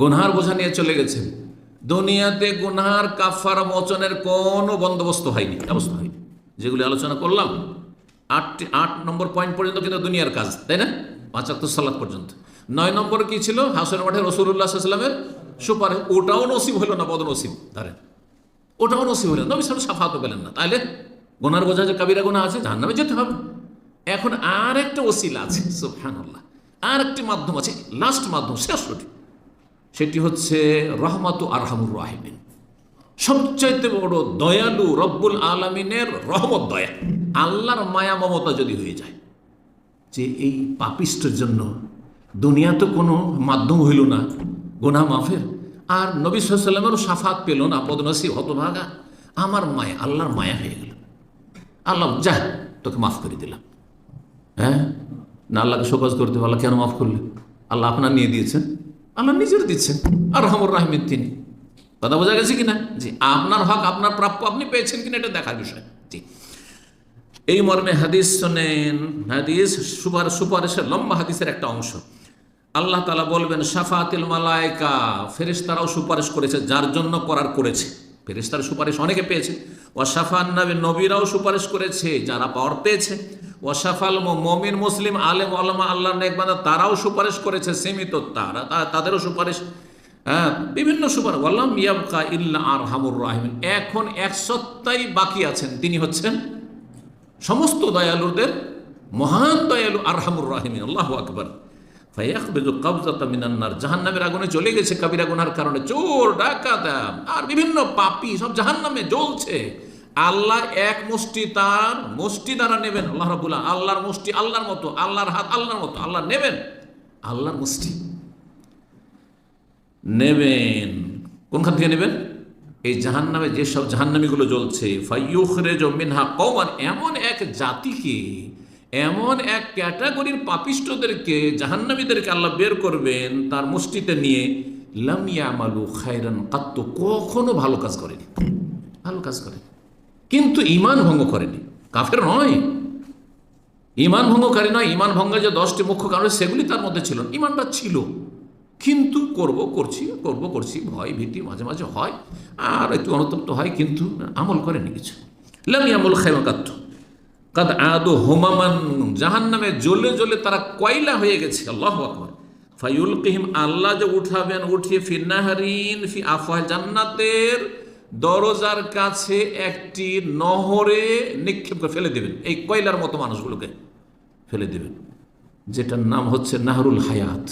গুনহার বোঝা নিয়ে চলে গেছেন। দুনিয়াতে গুনহার কাফার মোচনের কোনো বন্দোবস্ত হয়নি, ব্যবস্থা হয়নি। যেগুলি আলোচনা করলাম, আটটি, আট নম্বর পয়েন্ট পর্যন্ত কিন্তু দুনিয়ার কাজ, তাই না? পাঁচাত্তর সালাদ পর্যন্ত। নয় নম্বরে কি ছিল? হাসন মাঠে রসুল্লাহ সাল্লামের সুপারে, ওটাও নসিব হলো না বদ নসিব ধরেন, ওটাও নসিব হলেন নবী সাহেব পেলেন না। তাইলে গোনার বোঝা যে কাবিরা গোনা আছে জাহান নামে যেতে হবে। এখন আর একটা ওসিলা আছে, সুবহানাল্লাহ। আর একটি মাধ্যম আছে লাস্ট মাধ্যম, শেষ ওটি সেটি হচ্ছে রহমাতু আরহামুর রাহিমিন। সবচাইতে বড় দয়ালু রব্বুল আলমিনের রহমত দয়া। আল্লাহর মায়া মমতা যদি হয়ে যায়, যে এই পাপিষ্টের জন্য দুনিয়া তো কোনো মাধ্যম হইল না, গোনা মাফের, আর নবী সাল্লামেরও সাফাত পেল না বদনসি হতভাগা, আমার মায়া, আল্লাহর মায়া হয়ে গেল। আল্লাহ, যা, তোকে মাফ করে দিলাম। হ্যাঁ? না, আল্লাহকে শোকজ করতে আল্লাহ কেন মাফ করলে? আল্লাহ আপনার নিয়ে দিয়েছেন। আল্লাহ নিজের দিচ্ছেন। আর রহমুর রাহমিন তিনি। কথা বোঝা গেছে কিনা? জি, আপনার হক, আপনার প্রাপ্য আপনি পেয়েছেন কিনা এটা দেখার বিষয়। জি। এই মর্মে হাদিস শোনেন, হাদিস সুপার, সুপারিশের লম্বা হাদিসের একটা অংশ। আল্লাহ তালা বলবেন সাফাতিল মালায়কা ফেরেশতারাও সুপারিশ করেছে, যার জন্য করার করেছে। ফেরেশতার সুপারিশ অনেকে পেয়েছে। ওয়াসাফান নবী নবীরাও সুপারিশ করেছে, যারা পাওয়ার পেয়েছে। ওয়াসাফাল মমিন মুসলিম, আলেম আলমা আল্লাহ নেকবাদা তারাও সুপারিশ করেছে, সীমিত। তারা তাদেরও সুপারিশ। হ্যাঁ বিভিন্ন সুপারিশ। বললাম ইয়াবকা ইল্লা আর হামুর এখন এক সত্তাই বাকি আছেন। তিনি হচ্ছেন সমস্ত দয়ালুদের মহান দয়ালু আরহামুর রাহিমিন। আল্লাহ আকবর। মিনান্নার জাহান্নামের আগুনে গেছে কারণে। চোর, ডাকাত, আর বিভিন্ন পাপি সব জাহান্নামে জ্বলছে। আল্লাহ এক মুষ্টি তার মুষ্টি দ্বারা নেবেন। আল্লাহ রাবুল্লাহ আল্লাহর মুষ্টি আল্লাহর মতো, আল্লাহর হাত আল্লাহর মতো, আল্লাহ নেবেন। আল্লাহর মুষ্টি নেবেন। কোনখান থেকে নেবেন? এই জাহান্নামে যেসব জাহান্নামীগুলো জ্বলছে। ফাইয়ুখরে জমিনহা কৌমান এমন এক জাতিকে, এমন এক ক্যাটাগরির পাপিষ্টদেরকে জাহান্নামীদেরকে আল্লাহ বের করবেন তার মুষ্টিতে নিয়ে। লামিয়া মালু খায়রান কাত্ত, কখনো ভালো কাজ করেনি। ভালো কাজ করেনি। কিন্তু ইমান ভঙ্গ করেনি। কাফের নয়। ইমান ভঙ্গকারী নয়। ইমান ভঙ্গের যে দশটি মুখ্য কারণ সেগুলি তার মধ্যে ছিল। ইমানটা ছিল। কিন্তু করব করছি করব করছি, ভয় ভীতি মাঝে মাঝে হয়। আর একটু অনুতপ্ত হয়, কিন্তু আমল করেনি কিছু। লামি আমল খাইমাকাত্ত কাদ আদো হোমামান জাহান নামে জ্বলে জ্বলে তারা কয়লা হয়ে গেছে। আল্লাহ আকবর। ফাইউল কিহিম আল্লাহ যে উঠাবেন, উঠিয়ে ফিন্নাহারিন ফি আফওয়াহ জান্নাতের দরজার কাছে একটি নহরে নিক্ষেপ করে ফেলে দেবেন। এই কয়লার মতো মানুষগুলোকে ফেলে দেবেন। যেটার নাম হচ্ছে নাহরুল হায়াত।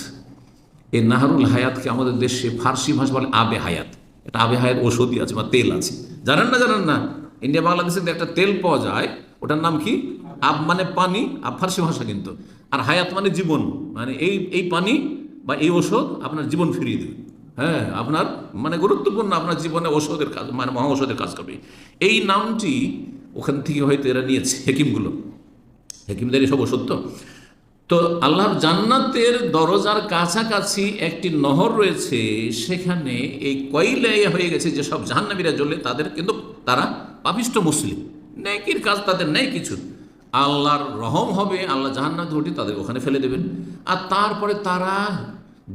এই নাহরুল হায়াতকে আমাদের দেশে ফার্সি ভাষা বলে আবে হায়াত। এটা আবে হায়াত ওষুধই আছে বা তেল আছে। জানেন না জানেন না? ইন্ডিয়া বাংলাদেশে একটা তেল পাওয়া যায়, ওটার নাম কি? আব মানে পানি, আব ফার্সি ভাষা কিন্তু। আর হায়াত মানে জীবন। মানে এই এই পানি বা এই ওষুধ আপনার জীবন ফিরিয়ে দেবে। হ্যাঁ আপনার মানে গুরুত্বপূর্ণ আপনার জীবনে ওষুধের কাজ মানে মহা ওষুধের কাজ করবে। এই নামটি ওখান থেকে হয়তো এরা নিয়েছে, হেকিমগুলো। হেকিমদের এসব ওষুধ তো। তো আল্লাহর জান্নাতের দরজার কাছাকাছি একটি নহর রয়েছে, সেখানে এই কয়লাই হয়ে গেছে যে সব জাহান্নামীরা জ্বলে, তাদের কিন্তু তারা পাপিষ্ট মুসলিম। নেকির কাজ তাদের নেই কিছু। আল্লাহর রহম হবে, আল্লাহ জাহান্নাত ঘটি তাদের ওখানে ফেলে দেবেন। আর তারপরে তারা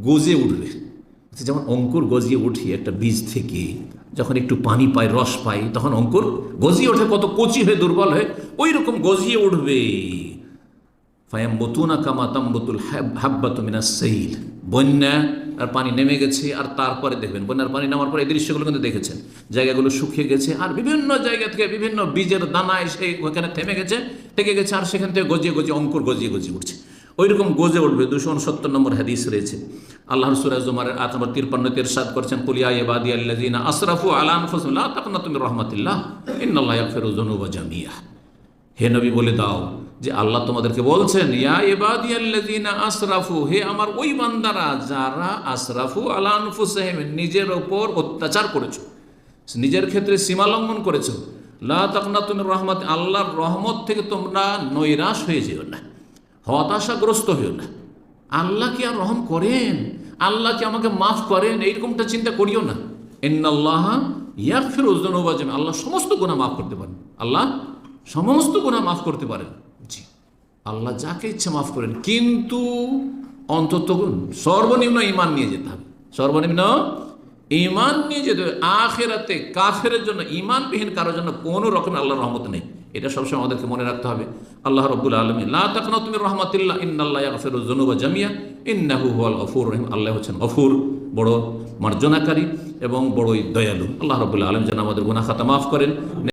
গজে উঠবে। যেমন অঙ্কুর গজিয়ে উঠি একটা বীজ থেকে, যখন একটু পানি পায়, রস পায়, তখন অঙ্কুর গজিয়ে ওঠে, কত কচি হয়ে, দুর্বল হয়ে ওই রকম গজিয়ে উঠবে। ফায়াম বতুনা কামা তাম্বতুল হাব্বাত মিনা সেইল। বন্যা আর পানি নেমে গেছে, আর তারপরে দেখবেন, বন্যার পানি নামার পরে এই দৃশ্যগুলো কিন্তু দেখেছেন। জায়গাগুলো শুকিয়ে গেছে, আর বিভিন্ন জায়গা থেকে বিভিন্ন বীজের দানা এসে ওখানে থেমে গেছে থেকে গেছে, আর সেখান থেকে গজিয়ে গজিয়ে অঙ্কুর গজিয়ে গজিয়ে উঠছে। ওই রকম গজে উঠবে দুশো উনসত্তর নম্বর হাদিস রয়েছে। আল্লাহ সুরাজ জুমারের আট নম্বর তিরপান্ন তেরসাদ করছেন কুলিয়া ইবাদি আল্লাযিনা আসরাফু আলা আনফুসিহিম লা তাকনাতু মির রাহমাতিল্লাহ, ইন্নাল্লাহা ইয়াগফিরু যুনুবা জামিয়া হে নবী, বলে দাও যে আল্লাহ তোমাদেরকে বলছেন, ইয়া ইবাদিয়াল্লাযিনা আসরাফু, হে আমার ওই বান্দারা যারা আসরাফু আলা আনফুসিহিম নিজের ওপর অত্যাচার করেছ, নিজের ক্ষেত্রে সীমা লঙ্ঘন করেছ, লা তাকনাতু মির রহমত আল্লাহর রহমত থেকে তোমরা নৈরাশ হয়ে যেও না। হতাশাগ্রস্ত হইও না। আল্লাহ কি আর রহম করেন? আল্লাহ কি আমাকে মাফ করেন? এইরকমটা চিন্তা করিও না। ইন্নাল্লাহ ইয়াগফিরু যুনুবা জামিআ। আল্লাহ সমস্ত গুনাহ মাফ করতে পারেন। আল্লাহ সমস্ত গুনাহ মাফ করতে পারেন। জি। আল্লাহ যাকে ইচ্ছে মাফ করেন। কিন্তু অন্তত সর্বনিম্ন ইমান নিয়ে যেতে হবে। সর্বনিম্ন ইমান নিয়ে যেতে হবে। আখেরাতে কাফের জন্য ইমানবিহীন কারোর জন্য কোনো রকমের আল্লাহর রহমত নেই। এটা সবসময় আমাদেরকে মনে রাখতে হবে। আল্লাহ রব্বুল আলমী লা রহমতুল্লাহ জামিয়া, ইন্নাহু আল রহিম। আল্লাহ হচ্ছেন গফুর, বড় মার্জনাকারী এবং বড়ই দয়ালু। আল্লাহ রবুল্লা আলম যেন আমাদের গুনা খাতা মাফ করেন।